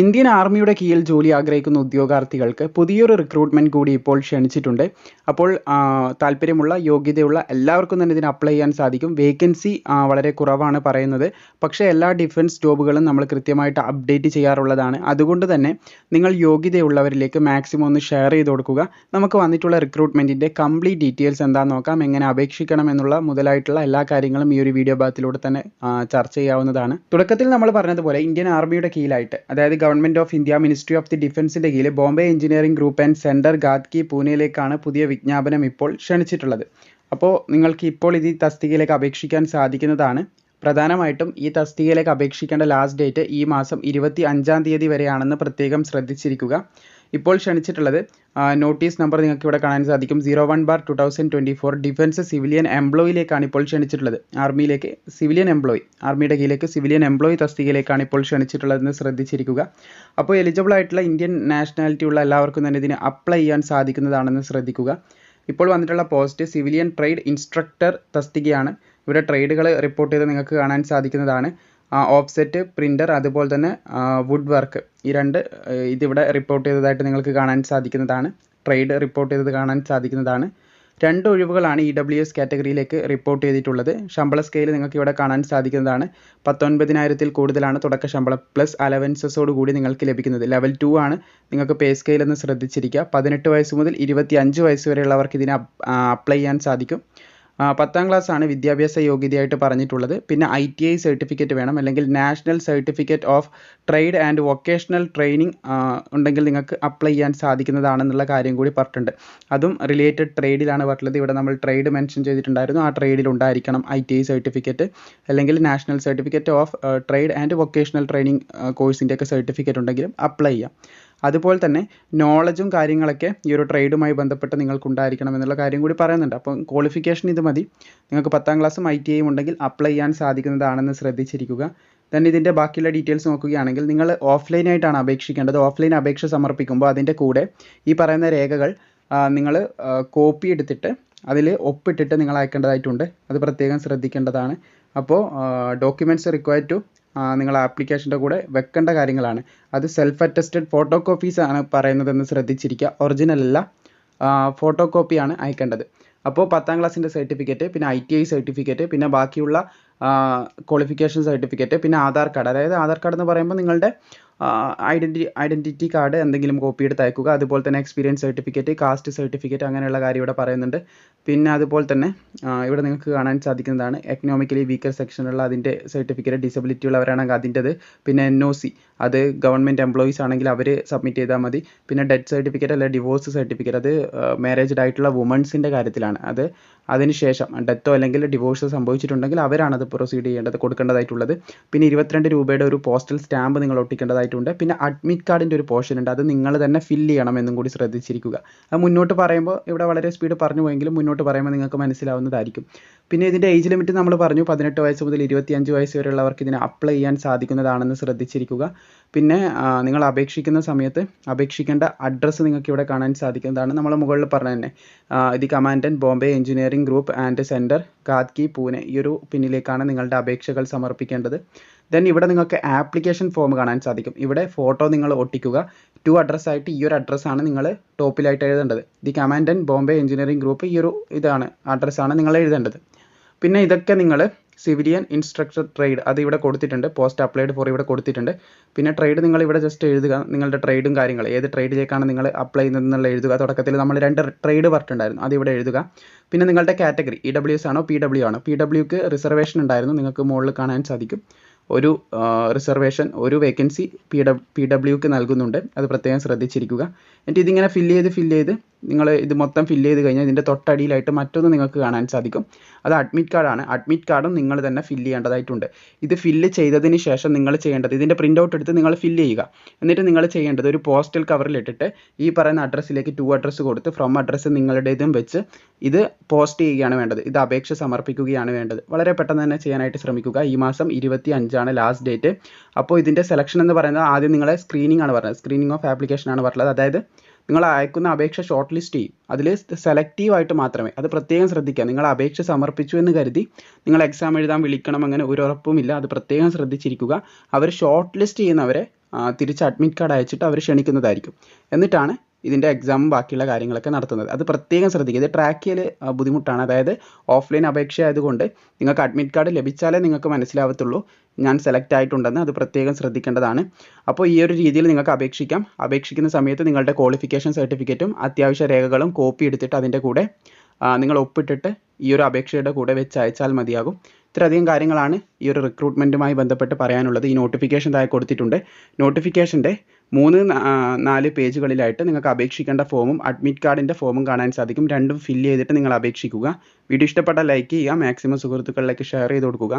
Indian ആർമിയുടെ കീഴിൽ ജോലി ആഗ്രഹിക്കുന്ന ഉദ്യോഗാർത്ഥികൾക്ക് പുതിയൊരു റിക്രൂട്ട്മെന്റ് കൂടി ഇപ്പോൾ ക്ഷണിച്ചിട്ടുണ്ട്. അപ്പോൾ താല്പര്യമുള്ള യോഗ്യതയുള്ള എല്ലാവർക്കും തന്നെ ഇതിന് അപ്ലൈ ചെയ്യാൻ സാധിക്കും. വേക്കൻസി വളരെ കുറവാണ് പറയുന്നത്. പക്ഷേ എല്ലാ ഡിഫൻസ് ജോബുകളും നമ്മൾ കൃത്യമായിട്ട് അപ്ഡേറ്റ് ചെയ്യാറുള്ളതാണ്. അതുകൊണ്ട് തന്നെ നിങ്ങൾ യോഗ്യതയുള്ളവരിലേക്ക് മാക്സിമം ഒന്ന് ഷെയർ ചെയ്ത് കൊടുക്കുക. നമുക്ക് വന്നിട്ടുള്ള റിക്രൂട്ട്മെന്റിന്റെ കംപ്ലീറ്റ് ഡീറ്റെയിൽസ് എന്താണെന്ന് നോക്കാം. എങ്ങനെ അപേക്ഷിക്കണം എന്നുള്ള മുതലായിട്ടുള്ള എല്ലാ കാര്യങ്ങളും ഈ ഒരു വീഡിയോ ഭാഗത്തിലൂടെ തന്നെ ചർച്ച ചെയ്യാവുന്നതാണ്. തുടക്കത്തിൽ നമ്മൾ പറഞ്ഞതുപോലെ ഇന്ത്യൻ ആർമിയുടെ കീഴിലായിട്ട് അതായത് government of India ministry of the ഡിഫൻസിന്റെ കീഴിൽ Bombay engineering group and centre Khadki പൂനെയിലേക്കാണ് പുതിയ വിജ്ഞാപനം ഇപ്പോൾ ക്ഷണിച്ചിട്ടുള്ളത്. അപ്പോൾ നിങ്ങൾക്ക് ഇപ്പോൾ ഇത് ഈ തസ്തികയിലേക്ക് അപേക്ഷിക്കാൻ സാധിക്കുന്നതാണ്. പ്രധാനമായിട്ടും ഈ തസ്തികയിലേക്ക് അപേക്ഷിക്കേണ്ട ലാസ്റ്റ് ഡേറ്റ് ഈ മാസം ഇരുപത്തി അഞ്ചാം തീയതി വരെയാണെന്ന് പ്രത്യേകം ശ്രദ്ധിച്ചിരിക്കുക. ഇപ്പോൾ ക്ഷണിച്ചിട്ടുള്ളത് നോട്ടീസ് നമ്പർ നിങ്ങൾക്ക് ഇവിടെ കാണാൻ സാധിക്കും. Zero one bar two thousand twenty four defence civilian എംപ്ലോയിലേക്കാണ് ഇപ്പോൾ ക്ഷണിച്ചിട്ടുള്ളത്. ആർമിയിലേക്ക് സിവിലിയൻ എംപ്ലോയി ആർമിയുടെ കീഴിലേക്ക് സിവിലിയൻ എംപ്ലോയി തസ്തികയിലേക്കാണ് ഇപ്പോൾ ക്ഷണിച്ചിട്ടുള്ളതെന്ന് ശ്രദ്ധിച്ചിരിക്കുക. അപ്പോൾ എലിജിബിൾ ആയിട്ടുള്ള ഇന്ത്യൻ നാഷണാലിറ്റി ഉള്ള എല്ലാവർക്കും തന്നെ ഇതിന് അപ്ലൈ ചെയ്യാൻ സാധിക്കുന്നതാണെന്ന് ശ്രദ്ധിക്കുക. ഇപ്പോൾ വന്നിട്ടുള്ള പോസ്റ്റ് സിവിലിയൻ ട്രേഡ് ഇൻസ്ട്രക്ടർ തസ്തികയാണ്. ഇവിടെ ട്രേഡുകൾ റിപ്പോർട്ട് ചെയ്ത് നിങ്ങൾക്ക് കാണാൻ സാധിക്കുന്നതാണ്. ഓഫ്സെറ്റ് പ്രിന്റർ അതുപോലെ തന്നെ വുഡ് വർക്ക് ഈ രണ്ട് ഇതിവിടെ റിപ്പോർട്ട് ചെയ്തതായിട്ട് നിങ്ങൾക്ക് കാണാൻ സാധിക്കുന്നതാണ്. ട്രേഡ് റിപ്പോർട്ട് ചെയ്തത് കാണാൻ സാധിക്കുന്നതാണ്. രണ്ട് ഒഴിവുകളാണ് ഇ ഡബ്ല്യു എസ് കാറ്റഗറിയിലേക്ക് റിപ്പോർട്ട് ചെയ്തിട്ടുള്ളത്. ശമ്പള സ്കെയിൽ നിങ്ങൾക്ക് ഇവിടെ കാണാൻ സാധിക്കുന്നതാണ്. പത്തൊൻപതിനായിരത്തിൽ കൂടുതലാണ് തുടക്ക ശമ്പളം പ്ലസ് അലവൻസസോട് കൂടി നിങ്ങൾക്ക് ലഭിക്കുന്നത്. ലെവൽ ടു ആണ് നിങ്ങൾക്ക് പേ സ്കെയിൽ എന്ന് ശ്രദ്ധിച്ചിരിക്കുക. പതിനെട്ട് വയസ്സ് മുതൽ ഇരുപത്തി അഞ്ച് വയസ്സ് വരെയുള്ളവർക്ക് ഇതിന് അപ്ലൈ ചെയ്യാൻ സാധിക്കും. പത്താം ക്ലാസ് ആണ് വിദ്യാഭ്യാസ യോഗ്യതയായിട്ട് പറഞ്ഞിട്ടുള്ളത്. പിന്നെ ഐ ടി ഐ സർട്ടിഫിക്കറ്റ് വേണം അല്ലെങ്കിൽ national certificate of trade and vocational training ഉണ്ടെങ്കിൽ നിങ്ങൾക്ക് അപ്ലൈ ചെയ്യാൻ സാധിക്കുന്നതാണെന്നുള്ള കാര്യം കൂടി പറഞ്ഞിട്ടുണ്ട്. അതും റിലേറ്റഡ് ട്രേഡിലാണ് പറഞ്ഞിട്ടുള്ളത്. ഇവിടെ നമ്മൾ ട്രേഡ് മെൻഷൻ ചെയ്തിട്ടുണ്ടായിരുന്നു. ആ ട്രേഡിൽ ഉണ്ടായിരിക്കണം ഐ ടി ഐ സർട്ടിഫിക്കറ്റ് അല്ലെങ്കിൽ national certificate of trade and vocational training കോഴ്സിന്റെയൊക്കെ certificate ഉണ്ടെങ്കിലും അപ്ലൈ ചെയ്യാം. അതുപോലെ തന്നെ നോളജും കാര്യങ്ങളൊക്കെ ഈ ഒരു ട്രേഡുമായി ബന്ധപ്പെട്ട് നിങ്ങൾക്ക് ഉണ്ടായിരിക്കണം എന്നുള്ള കാര്യം കൂടി പറയുന്നുണ്ട്. അപ്പം ക്വാളിഫിക്കേഷൻ ഇത് മതി. നിങ്ങൾക്ക് പത്താം ക്ലാസ്സും ഐ ടി ഐയും ഉണ്ടെങ്കിൽ അപ്ലൈ ചെയ്യാൻ സാധിക്കുന്നതാണെന്ന് ശ്രദ്ധിച്ചിരിക്കുക. Then ഇതിന്റെ ബാക്കിയുള്ള ഡീറ്റെയിൽസ് നോക്കുകയാണെങ്കിൽ നിങ്ങൾ ഓഫ്ലൈനായിട്ടാണ് അപേക്ഷിക്കേണ്ടത്. ഓഫ്ലൈൻ അപേക്ഷ സമർപ്പിക്കുമ്പോൾ അതിന്റെ കൂടെ ഈ പറയുന്ന രേഖകൾ നിങ്ങൾ കോപ്പി എടുത്തിട്ട് അതിൽ ഒപ്പിട്ടിട്ട് നിങ്ങൾ അയക്കേണ്ടതായിട്ടുണ്ട്. അത് പ്രത്യേകം ശ്രദ്ധിക്കേണ്ടതാണ്. അപ്പോൾ ഡോക്യുമെന്റ്സ് റിക്വയർ ടു നിങ്ങൾ ആപ്ലിക്കേഷന്റെ കൂടെ വെക്കേണ്ട കാര്യങ്ങളാണ്. അത് സെൽഫ് അറ്റസ്റ്റഡ് ഫോട്ടോ കോപ്പീസ് ആണ് പറയുന്നതെന്ന് ശ്രദ്ധിച്ചിരിക്കുക. ഒറിജിനൽ അല്ല. ഫോട്ടോ കോപ്പിയാണ് അയക്കേണ്ടത്. അപ്പോൾ പത്താം ക്ലാസ്സിന്റെ സർട്ടിഫിക്കറ്റ് പിന്നെ ഐ ടി ഐ സർട്ടിഫിക്കറ്റ് പിന്നെ ബാക്കിയുള്ള ക്വാളിഫിക്കേഷൻ സർട്ടിഫിക്കറ്റ് പിന്നെ ആധാർ കാർഡ് അതായത് ആധാർ കാർഡ് എന്ന് പറയുമ്പോൾ നിങ്ങളുടെ ഐഡന്റി ഐഡന്റിറ്റി കാർഡ് എന്തെങ്കിലും കോപ്പി എടുത്ത് അയക്കുക. അതുപോലെ തന്നെ എക്സ്പീരിയൻസ് സർട്ടിഫിക്കറ്റ് കാസ്റ്റ് സർട്ടിഫിക്കറ്റ് അങ്ങനെയുള്ള കാര്യം ഇവിടെ പറയുന്നുണ്ട്. പിന്നെ അതുപോലെ തന്നെ ഇവിടെ നിങ്ങൾക്ക് കാണാൻ സാധിക്കുന്നതാണ് എക്കണോമിക്കലി വീക്കർ സെക്ഷനുള്ള അതിന്റെ സർട്ടിഫിക്കറ്റ് ഡിസബിലിറ്റി ഉള്ളവരാണെങ്കിൽ അതിന്റെത്. പിന്നെ എൻ ഒ സി അത് ഗവൺമെന്റ് എംപ്ലോയീസ് ആണെങ്കിൽ അവർ സബ്മിറ്റ് ചെയ്താൽ മതി. പിന്നെ ഡെത്ത് സർട്ടിഫിക്കറ്റ് അല്ലെങ്കിൽ ഡിവോഴ്സ് സർട്ടിഫിക്കറ്റ് അത് മാരേജ്ഡ് ആയിട്ടുള്ള വുമൺസിന്റെ കാര്യത്തിലാണ്. അത് അതിനുശേഷം ഡെത്തോ അല്ലെങ്കിൽ ഡിവോഴ്സ് സംഭവിച്ചിട്ടുണ്ടെങ്കിൽ അവരാണ് അത് പ്രൊസീഡ് ചെയ്യേണ്ടത് കൊടുക്കേണ്ടതായിട്ടുള്ളത്. പിന്നെ ഇരുപത്തിരണ്ട് രൂപയുടെ ഒരു പോസ്റ്റൽ സ്റ്റാമ്പ് നിങ്ങൾ ഒട്ടിക്കേണ്ടതായിട്ടുണ്ട്. പിന്നെ അഡ്മിറ്റ് കാർഡിന്റെ ഒരു പോർഷൻ ഉണ്ട്. അത് നിങ്ങൾ തന്നെ ഫില്ല് ചെയ്യണം എന്നും കൂടി ശ്രദ്ധിച്ചിരിക്കുക. അത് മുന്നോട്ട് പറയുമ്പോൾ ഇവിടെ വളരെ സ്പീഡ് പറഞ്ഞു പോയെങ്കിലും മുന്നോട്ട് പറയുമ്പോൾ നിങ്ങൾക്ക് മനസ്സിലാവുന്നതായിരിക്കും. പിന്നെ ഇതിന്റെ ഏജ് ലിമിറ്റ് നമ്മൾ പറഞ്ഞു പതിനെട്ട് വയസ്സ് മുതൽ ഇരുപത്തിയഞ്ച് വയസ്സ് വരെയുള്ളവർക്ക് ഇതിന് അപ്ലൈ ചെയ്യാൻ സാധിക്കുന്നതാണെന്ന് ശ്രദ്ധിച്ചിരിക്കുക. പിന്നെ നിങ്ങൾ അപേക്ഷിക്കുന്ന സമയത്ത് അപേക്ഷിക്കേണ്ട അഡ്രസ്സ് നിങ്ങൾക്ക് ഇവിടെ കാണാൻ സാധിക്കുന്നതാണ്. നമ്മൾ മുകളിൽ പറഞ്ഞ തന്നെ the commandant Bombay engineering group and centre Khadki Pune ഈ ഒരു പിന്നിലേക്കാണ് നിങ്ങളുടെ അപേക്ഷകൾ സമർപ്പിക്കേണ്ടത്. ദെൻ ഇവിടെ നിങ്ങൾക്ക് ആപ്ലിക്കേഷൻ ഫോം കാണാൻ സാധിക്കും. ഇവിടെ ഫോട്ടോ നിങ്ങൾ ഒട്ടിക്കുക. ടു അഡ്രസ്സായിട്ട് ഈ ഒരു അഡ്രസ്സാണ് നിങ്ങൾ ടോപ്പിലായിട്ട് എഴുതേണ്ടത്. The commandant Bombay engineering group ഈ ഒരു ഇതാണ് അഡ്രസ്സാണ് നിങ്ങൾ എഴുതേണ്ടത്. പിന്നെ ഇതൊക്കെ നിങ്ങൾ സിവിലിയൻ ഇൻസ്ട്രക്ടർ ട്രേഡ് അത് ഇവിടെ കൊടുത്തിട്ടുണ്ട്. പോസ്റ്റ് അപ്ലൈഡ് ഫോർ ഇവിടെ കൊടുത്തിട്ടുണ്ട്. പിന്നെ ട്രേഡ് നിങ്ങൾ ഇവിടെ ജസ്റ്റ് എഴുതുക. നിങ്ങളുടെ ട്രേഡും കാര്യങ്ങൾ ഏത് ട്രേഡിലേക്കാണ് നിങ്ങൾ അപ്ലൈ ചെയ്യുന്നതെന്നുള്ള എഴുതുക. തുടക്കത്തിൽ നമ്മൾ രണ്ട് ട്രേഡ് പറഞ്ഞിട്ടുണ്ടായിരുന്നു അത് ഇവിടെ എഴുതുക. പിന്നെ നിങ്ങളുടെ കാറ്റഗറി ഇ ഡബ്ല്യു എസ് ആണോ? പി ഡബ്ല്യു ആണോ? പി ഡബ്ല്യുക്ക് റിസർവേഷൻ ഉണ്ടായിരുന്നു. നിങ്ങൾക്ക് മുകളിൽ കാണാൻ സാധിക്കും. ഒരു റിസർവേഷൻ ഒരു വേക്കൻസി പി ഡബ്ല്യു പി ഡബ്ല്യുക്ക് നൽകുന്നുണ്ട്. അത് പ്രത്യേകം ശ്രദ്ധിച്ചിരിക്കുക. എന്നിട്ട് ഇതിങ്ങനെ ഫില്ല് ചെയ്ത് ഫില്ല് ചെയ്ത് നിങ്ങൾ ഇത് മൊത്തം ഫില്ല് ചെയ്ത് കഴിഞ്ഞാൽ ഇതിന്റെ തൊട്ടടിയിലായിട്ട് മറ്റൊന്ന് നിങ്ങൾക്ക് കാണാൻ സാധിക്കും. അത് അഡ്മിറ്റ് കാർഡാണ് അഡ്മിറ്റ് കാർഡും നിങ്ങൾ തന്നെ ഫില്ല് ചെയ്യേണ്ടതായിട്ടുണ്ട്. ഇത് ഫില്ല് ചെയ്തതിന് ശേഷം നിങ്ങൾ ചെയ്യേണ്ടത് ഇതിന്റെ പ്രിന്റ് ഔട്ട് എടുത്ത് നിങ്ങൾ ഫില്ല് ചെയ്യുക. എന്നിട്ട് നിങ്ങൾ ചെയ്യേണ്ടത് ഒരു പോസ്റ്റൽ കവറിൽ ഇട്ടിട്ട് ഈ പറയുന്ന അഡ്രസ്സിലേക്ക് ടു അഡ്രസ്സ് കൊടുത്ത് ഫ്രം അഡ്രസ്സ് നിങ്ങളുടേതും വെച്ച് ഇത് പോസ്റ്റ് ചെയ്യുകയാണ് വേണ്ടത്. ഇത് അപേക്ഷ സമർപ്പിക്കുകയാണ് വേണ്ടത്. വളരെ പെട്ടെന്ന് തന്നെ ചെയ്യാനായിട്ട് ശ്രമിക്കുക. ഈ മാസം ഇരുപത്തി അഞ്ചാണ് ലാസ്റ്റ് ഡേറ്റ് അപ്പോൾ ഇതിന്റെ സെലക്ഷൻ എന്ന് പറയുന്നത് ആദ്യം നിങ്ങളെ സ്ക്രീനിങ് ആണ് പറഞ്ഞത്. സ്ക്രീനിങ് ഓഫ് ആപ്ലിക്കേഷൻ ആണ് പറഞ്ഞത്. അതായത് നിങ്ങൾ അയക്കുന്ന അപേക്ഷ ഷോർട്ട് ലിസ്റ്റ് ചെയ്യും. അതിൽ സെലക്റ്റീവ് ആയിട്ട് മാത്രമേ. അത് പ്രത്യേകം ശ്രദ്ധിക്കുക. നിങ്ങൾ അപേക്ഷ സമർപ്പിച്ചു എന്ന് കരുതി നിങ്ങൾ എക്സാം എഴുതാൻ വിളിക്കണം അങ്ങനെ ഒരു ഉറപ്പുമില്ല. അത് പ്രത്യേകം ശ്രദ്ധിച്ചിരിക്കുക. അവർ ഷോർട്ട് ലിസ്റ്റ് ചെയ്യുന്നവരെ തിരിച്ച് അഡ്മിറ്റ് കാർഡ് അയച്ചിട്ട് അവർ ക്ഷണിക്കുന്നതായിരിക്കും. എന്നിട്ടാണ് ഇതിന്റെ എക്സാമും ബാക്കിയുള്ള കാര്യങ്ങളൊക്കെ നടത്തുന്നത്. അത് പ്രത്യേകം ശ്രദ്ധിക്കുക. ഇത് ട്രാക്ക് ചെയ്യൽ ബുദ്ധിമുട്ടാണ്. അതായത് ഓഫ്ലൈൻ അപേക്ഷ ആയതുകൊണ്ട് നിങ്ങൾക്ക് അഡ്മിറ്റ് കാർഡ് ലഭിച്ചാലേ നിങ്ങൾക്ക് മനസ്സിലാവത്തുള്ളൂ. ഞാൻ സെലക്ട് ആയിട്ടുണ്ടെന്ന് അത് പ്രത്യേകം ശ്രദ്ധിക്കേണ്ടതാണ്. അപ്പോൾ ഈ ഒരു രീതിയിൽ നിങ്ങൾക്ക് അപേക്ഷിക്കാം. അപേക്ഷിക്കുന്ന സമയത്ത് നിങ്ങളുടെ ക്വാളിഫിക്കേഷൻ സർട്ടിഫിക്കറ്റും അത്യാവശ്യ രേഖകളും കോപ്പി എടുത്തിട്ട് അതിന്റെ കൂടെ നിങ്ങൾ ഒപ്പിട്ടിട്ട് ഈ ഒരു അപേക്ഷയുടെ കൂടെ വെച്ച് അയച്ചാൽ മതിയാകും. ഇത്രയധികം കാര്യങ്ങളാണ് ഈ ഒരു റിക്രൂട്ട്മെന്റുമായി ബന്ധപ്പെട്ട് പറയാനുള്ളത്. ഈ നോട്ടിഫിക്കേഷൻ താഴെ കൊടുത്തിട്ടുണ്ട്. നോട്ടിഫിക്കേഷന്റെ മൂന്ന് നാല് പേജുകളിലായിട്ട് നിങ്ങൾക്ക് അപേക്ഷിക്കേണ്ട ഫോമും അഡ്മിറ്റ് കാർഡിന്റെ ഫോമും കാണാൻ സാധിക്കും. രണ്ടും ഫില്ല് ചെയ്തിട്ട് നിങ്ങൾ അപേക്ഷിക്കുക. വീഡിയോ ഇഷ്ടപ്പെട്ടാൽ ലൈക്ക് ചെയ്യുക. മാക്സിമം സുഹൃത്തുക്കളിലേക്ക് ഷെയർ ചെയ്ത് കൊടുക്കുക.